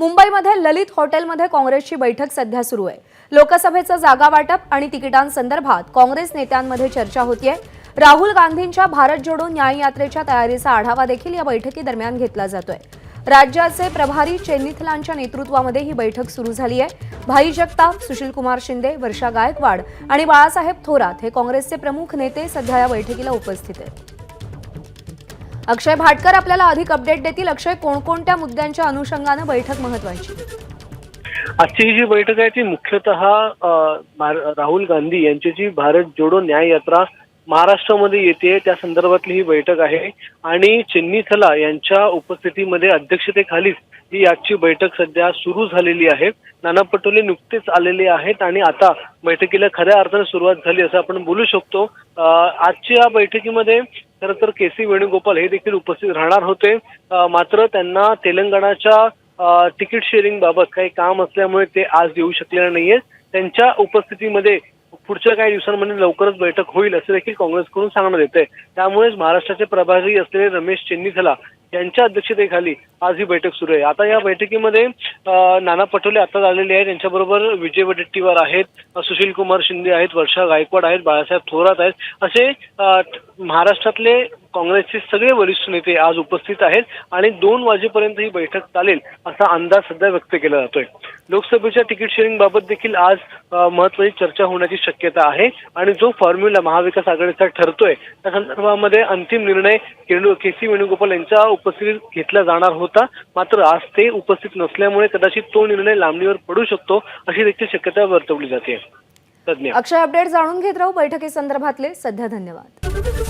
मुंबईमध्ये ललित हॉटेलमध्ये काँग्रेसची बैठक सध्या सुरू आहे. लोकसभेचं जागा वाटप आणि तिकिटांसंदर्भात काँग्रेस नेत्यांमध्ये चर्चा होतीये. राहुल गांधींच्या भारत जोडो न्याय यात्रेच्या तयारीचा आढावा देखील या बैठकीदरम्यान घेतला जातोय. राज्याचे प्रभारी चेन्निथलांच्या नेतृत्वामध्ये ही बैठक सुरू झाली आहे भाई जगताप सुशीलकुमार शिंदे वर्षा गायकवाड आणि बाळासाहेब थोरात हे काँग्रेसचे प्रमुख नेते सध्या या बैठकीला उपस्थित आहेत. अक्षय भाटकर आपल्याला अधिक अपडेट देतील. अक्षय कोणकोणत्या मुद्द्यांच्या अनुषंगानं बैठक महत्वाची? आजची जी बैठक आहे ती मुख्यतः राहुल गांधी यांची जी भारत जोडो न्याय यात्रा महाराष्ट्रामध्ये येते त्या संदर्भातली ही बैठक आहे. आणि चेन्नीथला यांच्या उपस्थितीमध्ये अध्यक्षतेखालीच ही आजची बैठक सध्या सुरू झालेली आहे. नाना पटोले नुकतेच आलेले आहेत आणि आता बैठकीला खऱ्या अर्थाने सुरुवात झाली असं आपण बोलू शकतो. आजच्या बैठकीमध्ये खरं तर के सी वेणुगोपाल हे देखील उपस्थित राहणार होते. मात्र त्यांना तेलंगणाच्या तिकीट शेअरिंग बाबत काही काम असल्यामुळे ते आज येऊ शकलेले नाहीये. त्यांच्या उपस्थितीमध्ये पुढच्या काही दिवसांमध्ये लवकरच बैठक होईल असं देखील काँग्रेसकडून सांगण्यात येते त्यामुळेच महाराष्ट्राचे प्रभारी असलेले रमेश चेन्नीथला यांच्या अध्यक्षतेखाली आज ही बैठक सुरू आहे. आता या बैठकीमध्ये नाना पटोले आता आलेले आहेत. त्यांच्याबरोबर विजय वडेट्टीवार आहेत सुशील कुमार शिंदे आहेत वर्षा गायकवाड आहेत बाळासाहेब थोरात आहेत. असे महाराष्ट्रातले काँग्रेसचे सगळे वरिष्ठ नेते आज उपस्थित आहेत आणि दोन वाजेपर्यंत ही बैठक चालेल असा अंदाज सध्या व्यक्त केला जातोय. लोकसभेच्या तिकीट शेअरिंग बाबत देखील आज महत्वाची चर्चा होण्याची शक्यता आहे आणि जो फॉर्म्युला महाविकास आघाडीचा ठरतोय त्या संदर्भामध्ये अंतिम निर्णय केणू- के सी वेणुगोपाल यांच्या उपस्थितीत घेतला जाणार होता. मात्र आज ते उपस्थित नसल्यामुळे कदाचित तो निर्णय लांबणीवर पडू शकतो अशी देखील शक्यता वर्तवली जाते. तज्ञ अक्षय अपडेट जाणून घेत राहू बैठकीसंदर्भातले. सध्या धन्यवाद.